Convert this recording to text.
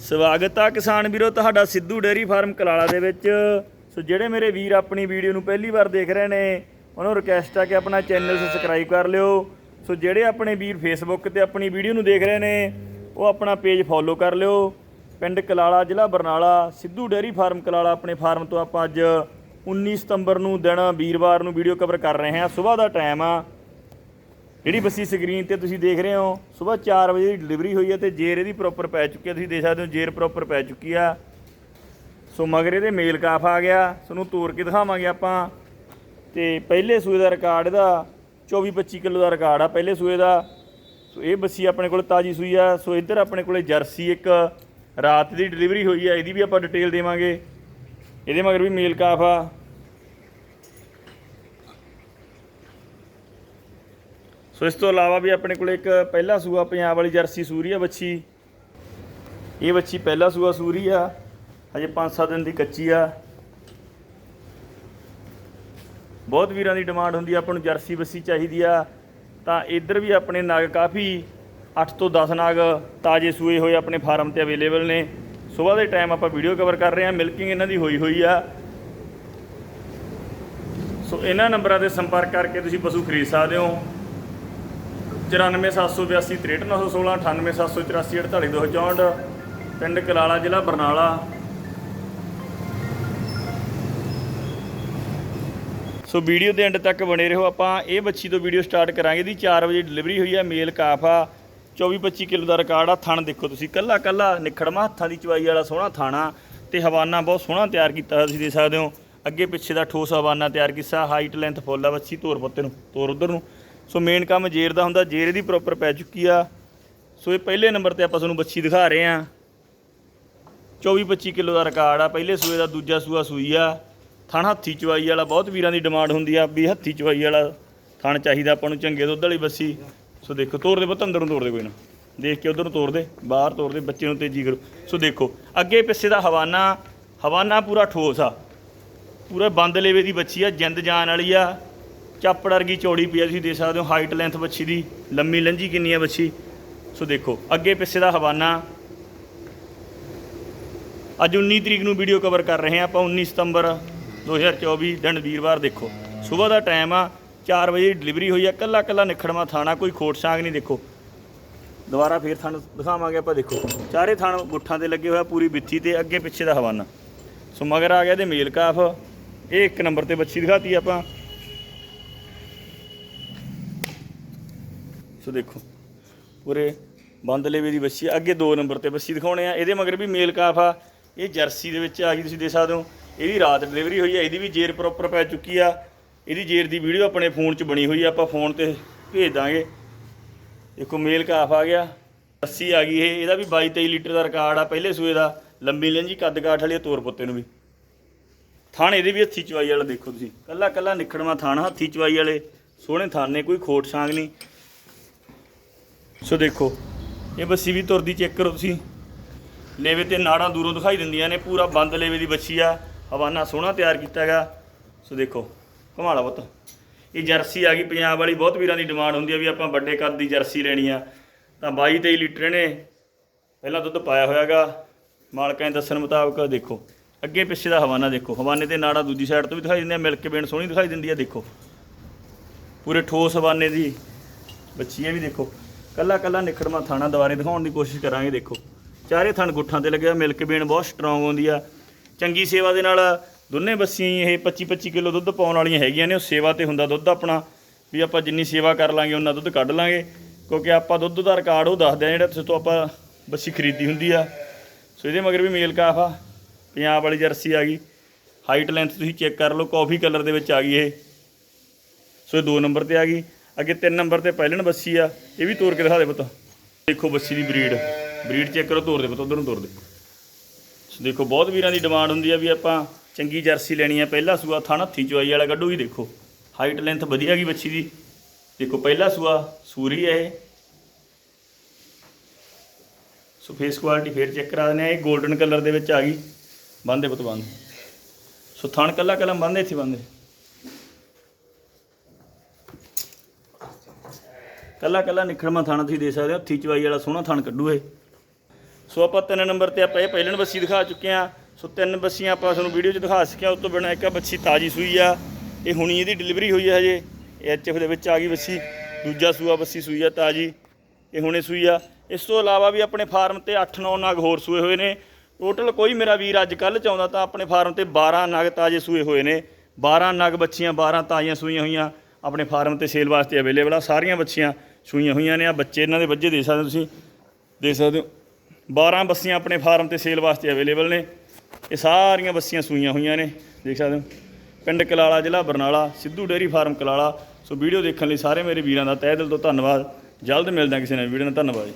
ਸਵਾਗਤ ਆ ਕਿਸਾਨ ਵੀਰੋ, ਤੁਹਾਡਾ ਸਿੱਧੂ ਡੇਅਰੀ ਫਾਰਮ ਕਲਾਲਾ ਦੇ ਵਿੱਚ। ਸੋ ਜਿਹੜੇ ਮੇਰੇ ਵੀਰ ਆਪਣੀ ਵੀਡੀਓ ਨੂੰ ਪਹਿਲੀ ਵਾਰ ਦੇਖ ਰਹੇ ਨੇ, ਉਹਨਾਂ ਨੂੰ ਰਿਕਵੈਸਟ ਆ ਕਿ ਆਪਣਾ ਚੈਨਲ ਸਬਸਕ੍ਰਾਈਬ ਕਰ ਲਿਓ। ਸੋ ਜਿਹੜੇ ਆਪਣੇ ਵੀਰ ਫੇਸਬੁੱਕ ਤੇ ਆਪਣੀ ਵੀਡੀਓ ਨੂੰ ਦੇਖ ਰਹੇ ਨੇ, ਉਹ ਆਪਣਾ ਪੇਜ ਫੋਲੋ ਕਰ ਲਿਓ। ਪਿੰਡ ਕਲਾਲਾ, ਜ਼ਿਲ੍ਹਾ ਬਰਨਾਲਾ, ਸਿੱਧੂ ਡੇਅਰੀ ਫਾਰਮ ਕਲਾਲਾ ਆਪਣੇ ਫਾਰਮ ਤੋਂ ਆਪਾਂ ਅੱਜ 19 ਸਤੰਬਰ ਨੂੰ ਦਿਨ ਵੀਰਵਾਰ ਨੂੰ ਵੀਡੀਓ ਕਵਰ ਕਰ ਰਹੇ ਹਾਂ। ਸਵੇਰ ਦਾ ਟਾਈਮ ਆ। ਜਿਹੜੀ ਬੱਸੀ ਸਕਰੀਨ ਤੇ ਤੁਸੀਂ ਦੇਖ ਰਹੇ ਹੋ, ਸਵੇਰ 4 ਵਜੇ ਦੀ ਡਿਲੀਵਰੀ ਹੋਈ ਹੈ ਤੇ ਜੇਰ ਇਹਦੀ ਪ੍ਰੋਪਰ ਪੈ ਚੁੱਕੀ ਹੈ। ਤੁਸੀਂ ਦੇਖ ਸਕਦੇ ਹੋ ਜੇਰ ਪ੍ਰੋਪਰ ਪੈ ਚੁੱਕੀ ਆ। ਸੋ ਮਗਰ ਇਹਦੇ ਮੇਲ ਕਾਫ ਆ ਗਿਆ। ਤੁਹਾਨੂੰ ਤੋੜ ਕੇ ਦਿਖਾਵਾਂਗੇ ਆਪਾਂ। ਤੇ ਪਹਿਲੇ ਸੂਏ ਦਾ ਰਿਕਾਰਡ ਇਹਦਾ 24 25 ਕਿਲੋ ਦਾ ਰਿਕਾਰਡ ਆ ਪਹਿਲੇ ਸੂਏ ਦਾ। ਸੋ ਇਹ ਬੱਸੀ ਆਪਣੇ ਕੋਲ ਤਾਜੀ ਸੂਈ ਆ। ਸੋ ਇੱਧਰ ਆਪਣੇ ਕੋਲੇ ਜਰਸੀ ਇੱਕ ਰਾਤ ਦੀ ਡਿਲੀਵਰੀ ਹੋਈ ਆ। ਇਹਦੀ ਵੀ ਆਪਾਂ ਡਿਟੇਲ ਦੇਵਾਂਗੇ। ਇਹਦੇ ਮਗਰ ਵੀ ਮੇਲ ਕਾਫ ਆ। ਸੋ ਇਸ ਤੋਂ ਇਲਾਵਾ ਵੀ ਆਪਣੇ ਕੋਲ ਇੱਕ ਪਹਿਲਾ ਸੂਆ ਪੰਜਾਬ ਵਾਲੀ ਜਰਸੀ ਸੂਰੀ ਆ ਬੱਚੀ। ਇਹ ਬੱਚੀ ਪਹਿਲਾ ਸੂਆ ਸੂਰੀ ਆ। ਹਜੇ 5-7 ਦਿਨ ਦੀ ਕੱਚੀ ਆ। ਬਹੁਤ ਵੀਰਾਂ ਦੀ ਡਿਮਾਂਡ ਹੁੰਦੀ ਆ, ਆਪਾਂ ਨੂੰ ਜਰਸੀ ਬੱਸੀ ਚਾਹੀਦੀ ਆ। ਤਾਂ ਇੱਧਰ ਵੀ ਆਪਣੇ ਨਾਗ ਕਾਫੀ 8 ਤੋਂ 10 ਨਾਗ ਤਾਜੇ ਸੂਏ ਹੋਏ ਆਪਣੇ ਫਾਰਮ ਤੇ ਅਵੇਲੇਬਲ ਨੇ। ਸਵੇਰ ਦੇ ਟਾਈਮ ਆਪਾਂ ਵੀਡੀਓ ਕਵਰ ਕਰ ਰਹੇ ਹਾਂ ਮਿਲਕਿੰਗ ਇਹਨਾਂ ਦੀ ਹੋਈ ਹੋਈ ਆ। ਸੋ ਇਹਨਾਂ ਨੰਬਰਾਂ ਤੇ ਸੰਪਰਕ ਕਰਕੇ ਤੁਸੀਂ ਪਸ਼ੂ ਖਰੀਦ ਸਕਦੇ ਹੋ। 94782 63916 98784 48264 ਪਿੰਡ ਕਲਾਲਾ ਜ਼ਿਲ੍ਹਾ ਬਰਨਾਲਾ। ਸੋ ਵੀਡੀਓ ਦੇ ਐਂਡ ਤੱਕ ਬਣੇ ਰਹੋ। ਆਪਾਂ ਇਹ ਬੱਚੀ ਤੋਂ ਵੀਡੀਓ ਸਟਾਰਟ ਕਰਾਂਗੇ ਦੀ 4 ਵਜੇ ਡਿਲੀਵਰੀ ਹੋਈ ਆ ਮੇਲ ਕਾਫ ਆ। 24-25 ਕਿਲੋ ਦਾ ਰਿਕਾਰਡ ਆ। ਥਣ ਦੇਖੋ ਤੁਸੀਂ। ਕੱਲਾ ਕੱਲਾ ਨਿਖੜਮਾ, ਹੱਥਾਂ ਦੀ ਚਵਾਈ ਵਾਲਾ ਸੋਹਣਾ ਥਾਣਾ ਤੇ ਹਵਾਨਾ ਬਹੁਤ ਸੋਹਣਾ ਤਿਆਰ ਕੀਤਾ ਤੁਸੀਂ ਦੇਖ ਸਕਦੇ ਹੋ। ਅੱਗੇ ਪਿੱਛੇ ਦਾ ਠੋਸ ਹਵਾਨਾ ਤਿਆਰ ਕੀਤਾ ਹਾਈਟ ਲੈਂਥ ਫੁੱਲ ਆ ਬੱਚੀ ਤੋਰ ਪੱਤੇ ਨੂੰ ਤੋਰ ਉਧਰ ਨੂੰ। ਸੋ ਮੇਨ ਕੰਮ ਜੇਰ ਦਾ ਹੁੰਦਾ, ਜੇਰ ਦੀ ਪ੍ਰੋਪਰ ਪੈ ਚੁੱਕੀ ਆ। ਸੋ ਇਹ ਪਹਿਲੇ ਨੰਬਰ ਤੇ ਆਪਾਂ ਤੁਹਾਨੂੰ ਬੱਚੀ ਦਿਖਾ ਰਹੇ ਆ। 24-25 ਕਿਲੋ ਦਾ ਰਿਕਾਰਡ ਆ। ਪਹਿਲੇ ਸੂਏ ਦਾ ਦੂਜਾ ਸੂਆ ਸੂਈ ਆ। ਥਣ ਹੱਥੀ ਚਵਾਈ ਵਾਲਾ, ਬਹੁਤ ਵੀਰਾਂ ਦੀ ਡਿਮਾਂਡ ਹੁੰਦੀ ਆ ਵੀ ਹੱਥੀ ਚਵਾਈ ਵਾਲਾ ਥਣ ਚਾਹੀਦਾ ਆਪਾਂ ਨੂੰ, ਚੰਗੇ ਦੁੱਧ ਵਾਲੀ ਬੱਸੀ। ਸੋ ਦੇਖੋ, ਤੋਰ ਦੇ ਪੁੱਤ, ਅੰਦਰ ਨੂੰ ਤੋਰ ਦੇ ਕੋਈ ਨਾ। ਦੇਖ ਕੇ ਉਧਰ ਨੂੰ ਤੋਰ ਦੇ, ਬਾਹਰ ਤੋਰ ਦੇ, ਬੱਚੇ ਨੂੰ ਤੇਜ਼ੀ ਕਰੋ। ਸੋ ਦੇਖੋ, ਅੱਗੇ ਪਿੱਛੇ ਦਾ ਹਵਾਨਾ ਹਵਾਨਾ ਪੂਰਾ ਠੋਸ ਆ। ਪੂਰਾ ਬੰਦ ਲੇਵੇ ਦੀ ਬੱਚੀ ਆ, ਜਿੰਦ ਜਾਨ ਵਾਲੀ ਆ। ਚਾਪੜ ਵਰਗੀ ਚੌੜੀ ਪਈ ਆ, ਤੁਸੀਂ ਦੇਖ ਸਕਦੇ ਹੋ ਹਾਈਟ ਲੈਂਥ ਬੱਚੀ ਦੀ, ਲੰਮੀ ਲੰਜੀ ਕਿੰਨੀ ਆ ਬੱਚੀ ਸੋ ਦੇਖੋ, ਅੱਗੇ ਪਿੱਛੇ ਦਾ ਹਵਾਨਾ। ਅੱਜ 19 ਤਰੀਕ ਨੂੰ ਵੀਡੀਓ ਕਵਰ ਕਰ ਰਹੇ ਹਾਂ ਆਪਾਂ 19 ਸਤੰਬਰ 2024 ਦਿਨ ਵੀਰਵਾਰ ਦੇਖੋ। ਸਵੇਰ ਦਾ ਟਾਈਮ ਆ 4 ਵਜੇ ਡਿਲੀਵਰੀ ਹੋਈ ਆ, ਕੱਲਾ ਕੱਲਾ ਨਿਖੜਮਾ ਥਾਣਾ, ਕੋਈ ਖੋਟ ਸਾਂਗ ਨਹੀਂ ਦੇਖੋ। ਦੁਬਾਰਾ ਫੇਰ ਥਣ ਦਿਖਾਵਾਂਗੇ ਆਪਾਂ, ਦੇਖੋ। ਚਾਰੇ ਥਾਣ ਗੁੱਠਾਂ ਤੇ ਲੱਗੇ ਹੋਇਆ ਪੂਰੀ ਬਿੱਥੀ ਤੇ ਅੱਗੇ ਪਿੱਛੇ ਦਾ ਹਵਾਨਾ। ਸੋ ਮਗਰ ਆ ਗਿਆ ਤੇ ਮੇਲ ਕਾਫ। ਇਹ ਇੱਕ ਨੰਬਰ ਤੇ ਬੱਚੀ ਦਿਖਾਤੀ ਆਪਾਂ। ਸੋ ਦੇਖੋ ਪੂਰੇ ਬੰਦ ਲੇਵੇ ਦੀ ਬੱਸੀ ਆ। ਅੱਗੇ 2 ਨੰਬਰ ਤੇ ਬੱਸੀ ਦਿਖਾਉਣੇ ਆ। ਇਹਦੇ ਮਗਰ ਵੀ ਮੇਲ ਕਾਫ ਆ। ਇਹ ਜਰਸੀ ਦੇ ਵਿੱਚ ਆ ਗਈ ਤੁਸੀਂ ਦੇਖ ਸਕਦੇ ਹੋ। ਇਹਦੀ ਰਾਤ ਡਿਲੀਵਰੀ ਹੋਈ ਆ। ਇਹਦੀ ਵੀ ਜੇਰ ਪ੍ਰੋਪਰ ਪੈ ਚੁੱਕੀ ਆ। ਇਹਦੀ ਜੇਰ ਦੀ ਵੀਡੀਓ ਆਪਣੇ ਫੋਨ 'ਚ ਬਣੀ ਹੋਈ ਆ। ਆਪਾਂ ਫੋਨ ਤੇ ਭੇਜ ਦਾਂਗੇ। ਦੇਖੋ ਮੇਲ ਕਾਫ ਆ ਗਿਆ। ਜਰਸੀ ਆ ਗਈ ਇਹ। ਇਹਦਾ ਵੀ 22 23 ਲੀਟਰ ਦਾ ਰਿਕਾਰਡ ਆ ਪਹਿਲੇ ਸੂਏ ਦਾ। ਲੰਬੀ ਲੰਜੀ ਕੱਦ ਕਾਠ ਵਾਲੀ ਆ, ਤੋਰ ਪੁੱਤੇ ਨੂੰ ਵੀ। ਥਾਣ ਇਹਦੇ ਵੀ ਹੱਥੀ ਚਵਾਈ ਵਾਲਾ ਦੇਖੋ ਤੁਸੀਂ। ਕੱਲਾ ਕੱਲਾ ਨਿਖੜਵਾ ਥਾਣ ਹੱਥੀ ਚਵਾਈ ਵਾਲੇ। ਸੋਹਣੇ ਥਾਣ ਨੇ ਕੋਈ ਖੋਟ ਸਾਂਗ ਨਹੀਂ। ਸੋ ਦੇਖੋ, ਇਹ ਬੱਸੀ ਵੀ ਤੁਰਦੀ ਚੈੱਕ ਕਰੋ ਤੁਸੀਂ। ਲੇਵੇ ਤੇ ਨਾੜਾਂ ਦੂਰੋਂ ਦਿਖਾਈ ਦਿੰਦੀਆਂ ਨੇ, ਪੂਰਾ ਬੰਦ ਲੇਵੇ ਦੀ ਬੱਚੀ ਆ, ਹਵਾਨਾ ਸੋਹਣਾ ਤਿਆਰ ਕੀਤਾ ਹੈਗਾ। ਸੋ ਦੇਖੋ, ਘਮਾਲਾ ਪੁੱਤ। ਇਹ ਜਰਸੀ ਆ ਗਈ, ਪੰਜਾਬ ਵਾਲੀ, ਬਹੁਤ ਵੀਰਾਂ ਦੀ ਡਿਮਾਂਡ ਹੁੰਦੀ ਆ ਵੀ ਆਪਾਂ ਵੱਡੇ ਕੱਦ ਦੀ ਜਰਸੀ ਲੈਣੀ ਆ। ਤਾਂ 22 23 ਲੀਟਰ ਇਹਨੇ ਪਹਿਲਾਂ ਦੁੱਧ ਪਾਇਆ ਹੋਇਆਗਾ ਮਾਲਕਾਂ ਦੇ ਦੱਸਣ ਮੁਤਾਬਕ ਦੇਖੋ, ਅੱਗੇ ਪਿੱਛੇ ਦਾ ਹਵਾਨਾ ਦੇਖੋ। ਹਵਾਨੇ ਤੇ ਨਾੜਾ ਦੂਜੀ ਸਾਈਡ ਤੋਂ ਵੀ ਦਿਖਾਈ ਦਿੰਦੇ ਆ ਮਿਲ ਕੇ ਬੇਨ ਸੋਹਣੀ ਦਿਖਾਈ ਦਿੰਦੀ ਆ, ਦੇਖੋ। ਪੂਰੇ ਠੋਸ ਹਵਾਨੇ ਦੀ ਬੱਚੀ ਇਹ ਵੀ ਦੇਖੋ। ਕੱਲਾ ਕੱਲਾ ਨਿਖੜਮਾ ਥਾਣਾ ਦੁਬਾਰੇ ਦਿਖਾਉਣ ਦੀ ਕੋਸ਼ਿਸ਼ ਕਰਾਂਗੇ, ਦੇਖੋ। ਚਾਰੇ ਥਣ ਗੁੱਠਾਂ ਤੇ ਲੱਗਿਆ ਮਿਲਕ ਬੇਨ ਬਹੁਤ ਸਟਰੋਂਗ ਹੁੰਦੀ ਆ। ਚੰਗੀ ਸੇਵਾ ਦੇ ਨਾਲ ਦੋਨੇ ਬੱਸੀਆਂ ਇਹ 25 25 ਕਿਲੋ ਦੁੱਧ ਪਾਉਣ ਵਾਲੀਆਂ ਹੈਗੀਆਂ ਨੇ, ਉਹ ਸੇਵਾ ਤੇ ਹੁੰਦਾ ਦੁੱਧ ਆਪਣਾ, ਵੀ ਆਪਾਂ ਜਿੰਨੀ ਸੇਵਾ ਕਰ ਲਾਂਗੇ, ਉਹਨਾਂ ਦੁੱਧ ਕੱਢ ਲਾਂਗੇ। ਕਿਉਂਕਿ ਆਪਾਂ ਦੁੱਧ ਦਾ ਰਿਕਾਰਡ ਉਹ ਦੱਸਦੇ ਆ, ਜਿਹੜਾ ਤੁਸੀਂ ਤੋਂ ਆਪਾਂ ਬੱਸੀ ਖਰੀਦੀ ਹੁੰਦੀ ਆ। ਸੋ ਇਹਦੇ ਮਗਰ ਵੀ ਮੇਲ ਕਾਫ ਆ, ਪੰਜਾਬ ਵਾਲੀ ਜਰਸੀ ਆ ਗਈ। ਹਾਈਟ ਲੈਂਥ ਤੁਸੀਂ ਚੈੱਕ ਕਰ ਲਓ ਕਾਫੀ ਕਲਰ ਦੇ ਵਿੱਚ ਆ ਗਈ ਇਹ। ਸੋ ਇਹ 2 ਨੰਬਰ ਤੇ ਆ ਗਈ। ਅੱਗੇ 3 ਨੰਬਰ ਤੇ ਪਹਿਲਣ ਬੱਸੀ ਆ, ਇਹ ਵੀ ਤੋਰ ਕੇ ਦਿਖਾ ਦੇ ਪੁੱਤ। ਦੇਖੋ ਬੱਸੀ ਦੀ ਬਰੀਡ ਬਰੀਡ ਚੈੱਕ ਕਰੋ, ਤੋਰ ਦੇ ਪੁੱਤ, ਉਧਰ ਨੂੰ ਤੋੜ ਦੇ। ਦੇਖੋ, ਬਹੁਤ ਵੀਰਾਂ ਦੀ ਡਿਮਾਂਡ ਹੁੰਦੀ ਆ ਵੀ ਆਪਾਂ ਚੰਗੀ ਜਰਸੀ ਲੈਣੀ ਆ, ਪਹਿਲਾ ਸੂਆ ਥਣ ਹੱਥੀ ਚਵਾਈ ਵਾਲਾ ਕੱਢੋ ਵੀ ਦੇਖੋ। ਹਾਈਟ ਲੈਂਥ ਵਧੀਆ ਗਈ ਬੱਚੀ ਦੀ। ਦੇਖੋ, ਪਹਿਲਾ ਸੂਆ ਸੂਰੀ ਹੈ ਇਹ। ਸੋ ਫੇਸ ਕੁਆਲਿਟੀ ਫੇਰ ਚੈੱਕ ਕਰਾ ਦਿੰਦੇ ਆ, ਇਹ 골ਡਨ ਕਲਰ ਦੇ ਵਿੱਚ ਆ ਗਈ। ਬੰਦੇ ਪੁੱਤ ਬੰਦ ਸੋ ਥਣ ਕੱਲਾ ਕਲਮ ਬੰਦੇ ਇੱਥੇ ਬੰਦੇ ਕੱਲਾ ਕੱਲਾ ਨਿਖੜਮਾ ਥਾਣਾ ਤੁਸੀਂ ਦੇ ਸਕਦੇ ਹੋ ਹੱਥੀ ਚਵਾਈ ਵਾਲਾ ਸੋਹਣਾ ਥਾਣ ਕੱਢੂ ਇਹ। ਸੋ ਆਪਾਂ ਤਿੰਨ ਨੰਬਰ ਤੇ ਆਪਾਂ ਇਹ ਪਹਿਲਣ ਬੱਸੀ ਦਿਖਾ ਚੁੱਕੇ ਆ ਸੋ ਤਿੰਨ ਬੱਸੀਆਂ ਆਪਾਂ ਤੁਹਾਨੂੰ ਵੀਡੀਓ 'ਚ ਦਿਖਾ ਸਕਿਆ, ਉਸ ਤੋਂ ਬਿਨਾਂ ਇੱਕ ਆ ਬੱਸੀ ਤਾਜੀ ਸੂਈ ਆ। ਇਹ ਹੁਣੀ ਇਹਦੀ ਡਿਲੀਵਰੀ ਹੋਈ ਆ ਹਜੇ। ਐਚਐਫ ਦੇ ਵਿੱਚ ਆ ਗਈ ਬੱਸੀ। ਦੂਜਾ ਸੂਆ ਬੱਸੀ ਸੂਈ ਆ, ਤਾਜੀ। ਇਹ ਹੁਣੇ ਸੂਈ ਆ। ਇਸ ਤੋਂ ਇਲਾਵਾ ਵੀ ਆਪਣੇ ਫਾਰਮ ਤੇ 8-9 ਨਗ ਹੋਰ ਸੂਏ ਹੋਏ ਨੇ। ਟੋਟਲ ਕੋਈ ਮੇਰਾ ਵੀਰ ਅੱਜ ਕੱਲ੍ਹ ਚਾਹੁੰਦਾ ਤਾਂ ਆਪਣੇ ਫਾਰਮ ਤੇ 12 ਨਗ ਤਾਜੇ ਸੂਏ ਹੋਏ ਨੇ। 12 ਨਗ ਬੱਚੀਆਂ 12 ਤਾਜ਼ੀਆਂ ਸੂਈਆਂ ਹੋਈਆਂ। ਆਪਣੇ ਫਾਰਮ ਤੇ ਸੇਲ ਵਾਸਤੇ ਅਵੇਲੇਬਲ ਆ, ਸਾਰੀਆਂ ਬੱਚੀਆਂ ਸੂਈਆਂ ਹੋਈਆਂ ਨੇ, ਆ ਬੱਚੇ ਇਹਨਾਂ ਦੇ ਵੱਜੇ ਦੇ ਸਕਦੇ ਹੋ ਤੁਸੀਂ। ਦੇਖ ਸਕਦੇ ਹੋ 12 ਬੱਸੀਆਂ ਆਪਣੇ ਫਾਰਮ ਤੇ ਸੇਲ ਵਾਸਤੇ ਅਵੇਲੇਬਲ ਨੇ। ਇਹ ਸਾਰੀਆਂ ਬੱਸੀਆਂ ਸੂਈਆਂ ਹੋਈਆਂ ਨੇ, ਦੇਖ ਸਕਦੇ ਹੋ। ਪਿੰਡ ਕਲਾਲਾ ਜ਼ਿਲ੍ਹਾ Barnala, Sidhu dairy farm Kalala. So video ਦੇਖਣ ਲਈ ਸਾਰੇ ਮੇਰੇ ਵੀਰਾਂ ਦਾ ਤਹਿ ਦਿਲ ਤੋਂ ਧੰਨਵਾਦ। ਜਲਦ ਮਿਲਦਾ ਕਿਸੇ ਨਵੀਂ ਵੀਡੀਓ ਨਾਲ। ਧੰਨਵਾਦ ਜੀ।